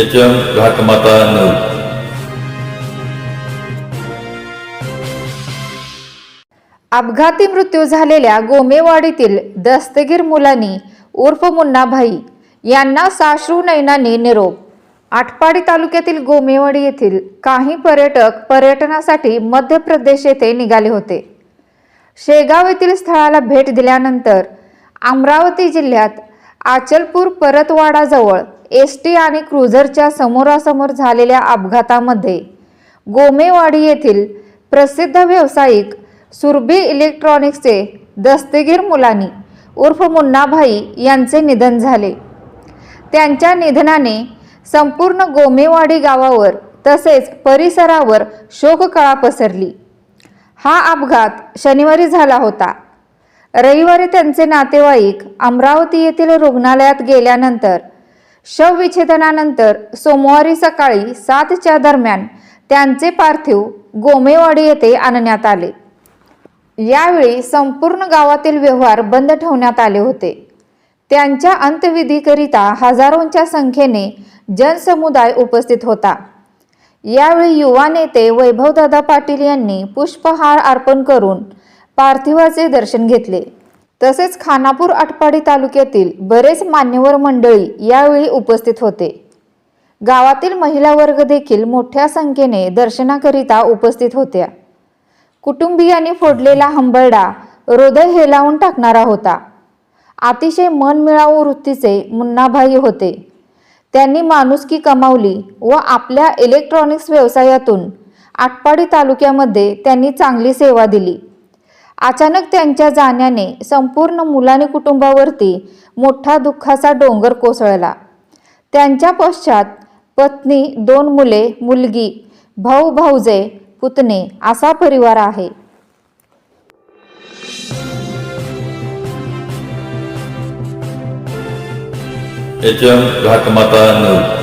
H M घाटमाता नऊ अपघाती मृत्यू झालेल्या गोमेवाडीतील दस्तगीर मुलांनी उर्फ मुन्नाभाई यांना साश्रू नयनाने निरोप. आटपाडी तालुक्यातील गोमेवाडी येथील काही पर्यटक पर्यटनासाठी मध्य प्रदेश येथे निघाले होते. शेगाव येथील स्थळाला भेट दिल्यानंतर अमरावती जिल्ह्यात आचलपूर परतवाडाजवळ एस टी आणि क्रुझरच्या समोरासमोर झालेल्या अपघातामध्ये गोमेवाडी येथील प्रसिद्ध व्यावसायिक सुरभी इलेक्ट्रॉनिक्सचे दस्तगीर मुलानी उर्फ मुन्नाभाई यांचे निधन झाले. त्यांच्या निधनाने संपूर्ण गोमेवाडी गावावर तसेच परिसरावर शोककळा पसरली. हा अपघात शनिवारी झाला होता. रविवारी त्यांचे नातेवाईक अमरावती येथील रुग्णालयात गेल्यानंतर शवविच्छेदनानंतर सोमवारी सकाळी सातच्या दरम्यान त्यांचे पार्थिव गोमेवाडी येथे आणण्यात आले. यावेळी संपूर्ण गावातील व्यवहार बंद ठेवण्यात आले होते. त्यांच्या अंत्यविधीकरिता हजारोंच्या संख्येने जनसमुदाय उपस्थित होता. यावेळी युवा नेते वैभवदादा पाटील यांनी पुष्पहार अर्पण करून पार्थिवाचे दर्शन घेतले. तसेच खानापूर आटपाडी तालुक्यातील बरेच मान्यवर मंडळी यावेळी उपस्थित होते. गावातील महिला वर्ग देखील मोठ्या संख्येने दर्शनाकरिता उपस्थित होत्या. कुटुंबियांनी फोडलेला हंबरडा हृदय हेलावून टाकणारा होता. अतिशय मनमिळावू वृत्तीचे मुन्नाभाई होते. त्यांनी माणुसकी कमावली व आपल्या इलेक्ट्रॉनिक्स व्यवसायातून आटपाडी तालुक्यामध्ये त्यांनी चांगली सेवा दिली. अचानक त्यांच्या जाण्याने संपूर्ण मुलाने कुटुंबावरती मोठा दुःखाचा डोंगर कोसळला. त्यांच्या पश्चात पत्नी दोन मुले मुलगी भाऊ भाऊजे पुतणे असा परिवार आहे. घाटमाता नऊ